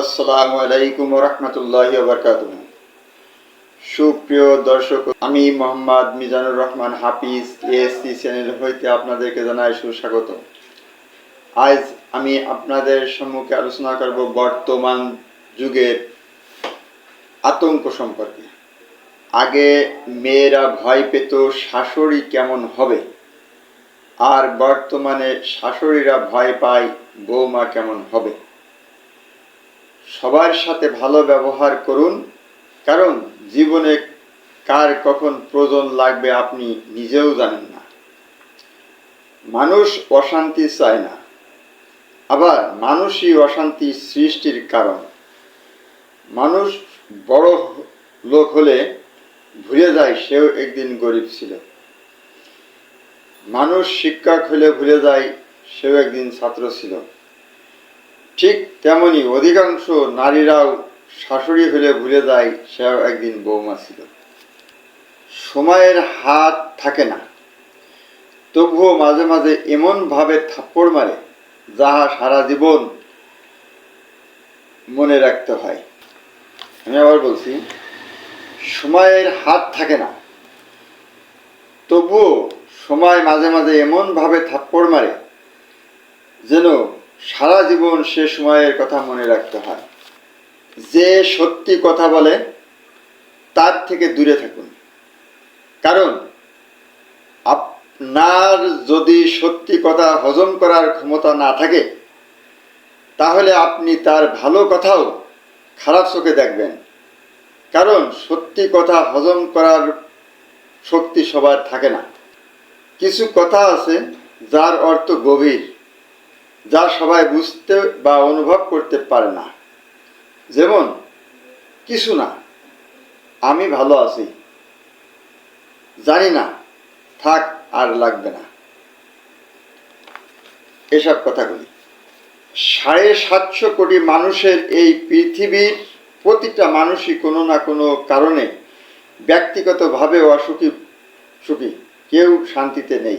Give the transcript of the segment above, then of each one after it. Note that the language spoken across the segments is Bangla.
আসসালামু আলাইকুম রহমতুল্লাহ বরকাত সুপ্রিয় দর্শক, আমি মোহাম্মদ মিজানুর রহমান হাফিজ এএসসি চ্যানেল হইতে আপনাদেরকে জানাই সুস্বাগত আজ আমি আপনাদের সম্মুখে আলোচনা করব বর্তমান যুগের আতঙ্ক সম্পর্কে। আগে মেয়েরা ভয় পেত শাশুড়ি কেমন হবে, আর বর্তমানে শাশুড়িরা ভয় পায় বৌমা কেমন হবে। সবার সাথে ভালো ব্যবহার করুন, কারণ জীবনে কার কখন প্রয়োজন লাগবে আপনি নিজেও জানেন না। মানুষ অশান্তি চায় না, আবার মানুষই অশান্তি সৃষ্টির কারণ। মানুষ বড় লোক হলে ভুলে যায় সেও একদিন গরিব ছিল। মানুষ শিক্ষক হলে ভুলে যায় সেও একদিন ছাত্র ছিল। ঠিক তেমনি অধিকাংশ নারীরাও শাশুড়ি হলে ভুলে যায় সেও একদিন বৌমা ছিল। সময়ের হাত থাকে না। তবুও মাঝে মাঝে এমনভাবে থাপ্পড় মারে যাহা সারা জীবন মনে রাখতে হয়। আমি আবার বলছি, সময়ের হাত থাকে না। তবুও সময় মাঝে মাঝে এমনভাবে থাপ্পড় মারে যেন সারা জীবন সে সময়ের কথা মনে রাখতে হয়। যে সত্যি কথা বলে, তার থেকে দূরে থাকুন। কারণ, আপনার যদি সত্যি কথা হজম করার ক্ষমতা না থাকে, তাহলে আপনি তার ভালো কথাও খারাপ চোখে দেখবেন। কারণ, সত্যি কথা হজম করার শক্তি সবার থাকে না। কিছু কথা আছে যার অর্থ গভীর। যা সবাই বুঝতে বা অনুভব করতে পারে না। যেমন, কিছু না, আমি ভালো আছি। জানি না, থাক আর লাগবে না। এসব কথাগুলি। সাড়ে সাতশো কোটি মানুষের এই পৃথিবীর প্রতিটা মানুষই কোনো না কোনো কারণে ব্যক্তিগতভাবে অসুখী, সুখী। কেউ শান্তিতে নেই।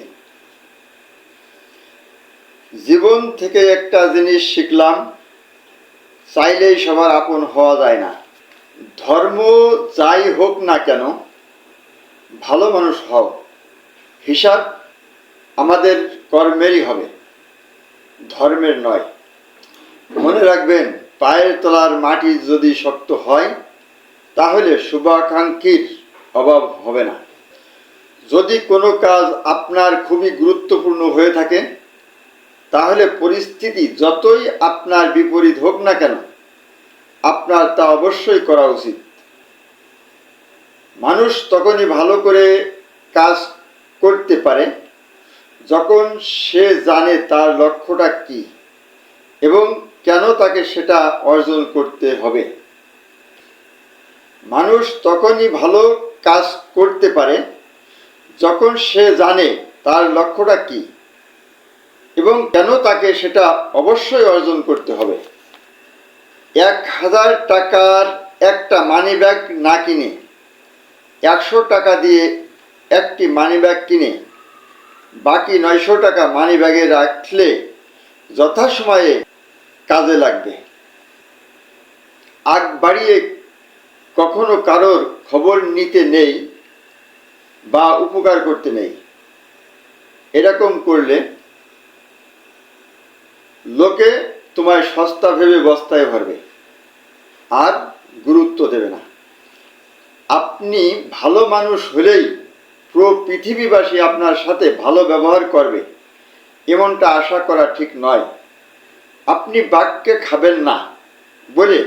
জীবন থেকে একটা জিনিস শিখলাম, চাইলেই সবার আপন হওয়া যায় না। ধর্ম যাই হোক না কেন, ভালো মানুষ হও। হিসাব আমাদের কর্মেরই হবে, ধর্মের নয়। মনে রাখবেন, পায়ের তলার মাটি যদি শক্ত হয়, তাহলে শুভাকাঙ্ক্ষীর অভাব হবে না। যদি কোনো কাজ আপনার খুবই গুরুত্বপূর্ণ হয়ে থাকে তাহলে পরিস্থিতি যতই আপনার বিপরীত হোক না কেন, আপনার তা অবশ্যই করা উচিত। মানুষ তখনই ভালো করে কাজ করতে পারে যখন সে জানে তার লক্ষ্যটা কি এবং কেন তাকে সেটা অর্জন করতে হবে। মানুষ তখনই ভালো কাজ করতে পারে যখন সে জানে তার লক্ষ্যটা কি। এবং কেন তাকে সেটা অবশ্যই অর্জন করতে হবে। এক হাজার টাকার একটা মানি ব্যাগ না কিনে, একশো টাকা দিয়ে একটি মানি ব্যাগ কিনে, বাকি নয়শো টাকা মানি ব্যাগে রাখলে যথাসময়ে কাজে লাগবে। আগ বাড়িয়ে কখনো কারোর খবর নিতে নেই বা উপকার করতে নেই। এরকম করলে লোকে তোমায় সস্তা ভেবে বস্তায় ভরবে, আর গুরুত্ব দেবে না। আপনি ভালো মানুষ হলেই পুরো পৃথিবীবাসী আপনার সাথে ভালো ব্যবহার করবে, এমনটা আশা করা ঠিক নয়। আপনি বাঘকে খাবেন না বলে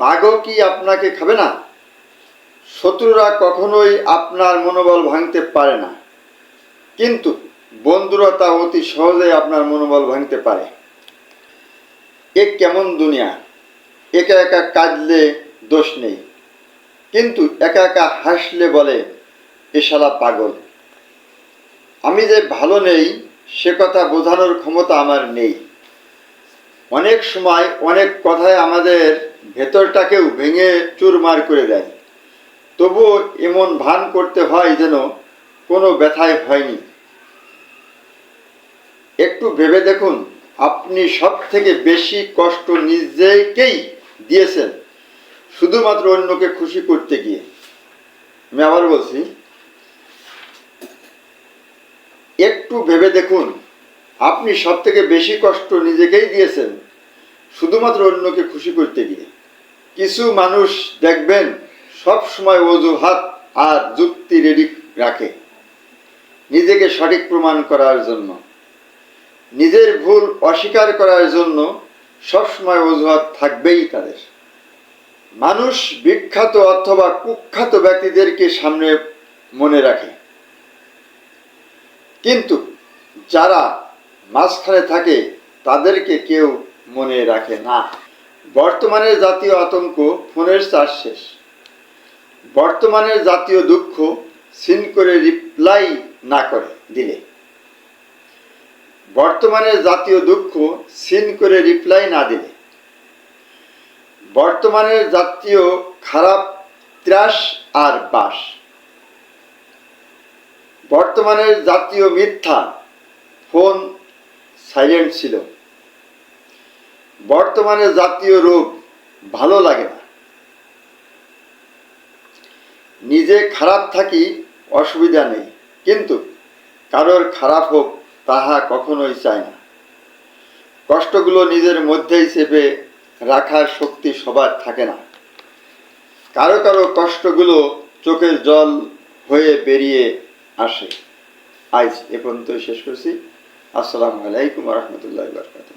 বাঘও কি আপনাকে খাবে না? শত্রুরা কখনোই আপনার মনোবল ভাঙতে পারে না। কিন্তু বন্ধুরা তা অতি সহজেই আপনার মনোবল ভাঙতে পারে। এ কেমন দুনিয়া? একা একা কাঁদলে দোষ নেই। কিন্তু একা একা হাসলে বলে, এ শালা পাগল। আমি যে ভালো নেই, সে কথা বোঝানোর ক্ষমতা আমার নেই। অনেক সময় অনেক কথায় আমাদের ভেতরটাকেও ভেঙে চুরমার করে দেয়। তবুও এমন ভান করতে হয় যেন কোনো ব্যথায় হয়নি। একটু ভেবে দেখুন আপনি সব থেকে বেশি কষ্ট নিজেকেই দিয়েছেন, শুধুমাত্র অন্যকে খুশি করতে গিয়ে। আমি আবার বলছি, একটু ভেবে দেখুন, আপনি সব থেকে বেশি কষ্ট নিজেকেই দিয়েছেন, শুধুমাত্র অন্যকে খুশি করতে গিয়ে। কিছু মানুষ দেখবেন, সব সময় অজুহাত আর যুক্তি রেডি রাখে, নিজেকে সঠিক প্রমাণ করার জন্য। নিজের ভুল অস্বীকার করার জন্য সবসময় অজুহাত থাকবেই তাদের। মানুষ বিখ্যাত অথবা কুখ্যাত ব্যক্তিদেরকে সামনে মনে রাখে। কিন্তু যারা মাঝখানে থাকে, তাদেরকে কেউ মনে রাখে না। বর্তমানে জাতীয় আতঙ্ক ফোনের চার্জ শেষ। বর্তমানের জাতীয় দুঃখ সিন করে রিপ্লাই না করে দিলে। বর্তমানে জাতীয় দুঃখ সিন করে রিপ্লাই না দিলে। বর্তমানের জাতীয় খারাপ ত্রাস আর বাস। বর্তমানের জাতীয় মিথ্যা ফোন সাইলেন্ট ছিল। বর্তমানে জাতীয় রোগ ভালো লাগে না। নিজে খারাপ থাকি অসুবিধা নেই। কিন্তু কারোর খারাপ হোক তাহা কখনোই চায় না। কষ্টগুলো নিজের মধ্যেই চেপে রাখার শক্তি সবার থাকে না। কারও কারও কষ্টগুলো চোখের জল হয়ে বেরিয়ে আসে। আজ এ পর্যন্ত শেষ করছি। আসসালামু আলাইকুম রহমতুল্লাহ বরকাতুহ।